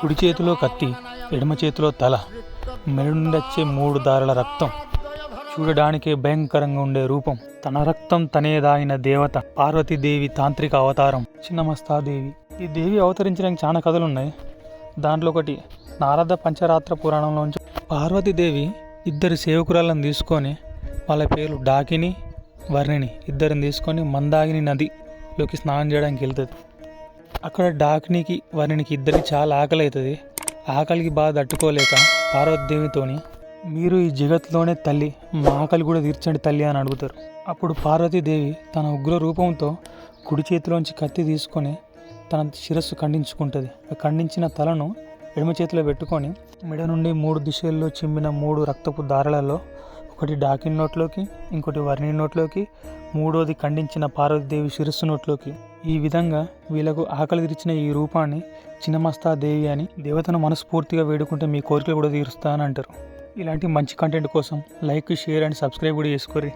కుడి చేతిలో కత్తి ఎడమ చేతిలో తల మెడ నుండి వచ్చే మూడు దారుల రక్తం. చూడడానికే భయంకరంగా ఉండే రూపం. తన రక్తం తనే దాగిన దేవత పార్వతీదేవి తాంత్రిక అవతారం. చిన్నమస్తాదేవి. ఈ దేవి అవతరించడానికి చాలా కథలు ఉన్నాయి దాంట్లో ఒకటి నారద పంచరాత్ర పురాణంలోంచి. పార్వతీదేవి ఇద్దరు సేవకురాలను తీసుకొని వాళ్ళ పేర్లు డాకిని వర్ణిని. ఇద్దరిని తీసుకొని మందాగిని నదిలోకి స్నానం చేయడానికి వెళ్తుంది. అక్కడ డాకినికి వర్ణినికి ఇద్దరికి చాలా ఆకలి అవుతుంది ఆకలికి బాగా తట్టుకోలేక పార్వతీదేవితోని మీరు ఈ జగత్లోనే తల్లి మా ఆకలి కూడా తీర్చండి తల్లి అని అడుగుతారు. అప్పుడు పార్వతీదేవి తన ఉగ్ర రూపంతో కుడి చేతిలోంచి కత్తి తీసుకొని తన శిరస్సు ఖండించుకుంటుంది. ఆ ఖండించిన తలను ఎడమ చేతిలో పెట్టుకొని మెడ నుండి మూడు దిశల్లో చిమ్మిన మూడు రక్తపు దారాలలో ఒకటి డాకిన్ నోట్లోకి ఇంకోటి వర్ణి నోట్లోకి మూడోది ఖండించిన పార్వతీదేవి శిరస్సు నోట్లోకి. ఈ విధంగా వీళ్ళకు ఆకలి తీర్చిన ఈ రూపాన్ని చిన్నమస్తా దేవి అని దేవతను మనస్ఫూర్తిగా వేడుకుంటే మీ కోరికలు కూడా తీరుస్తా అని అంటారు ఇలాంటి మంచి కంటెంట్ కోసం లైక్ షేర్ అండ్ సబ్స్క్రైబ్ కూడా చేసుకోరి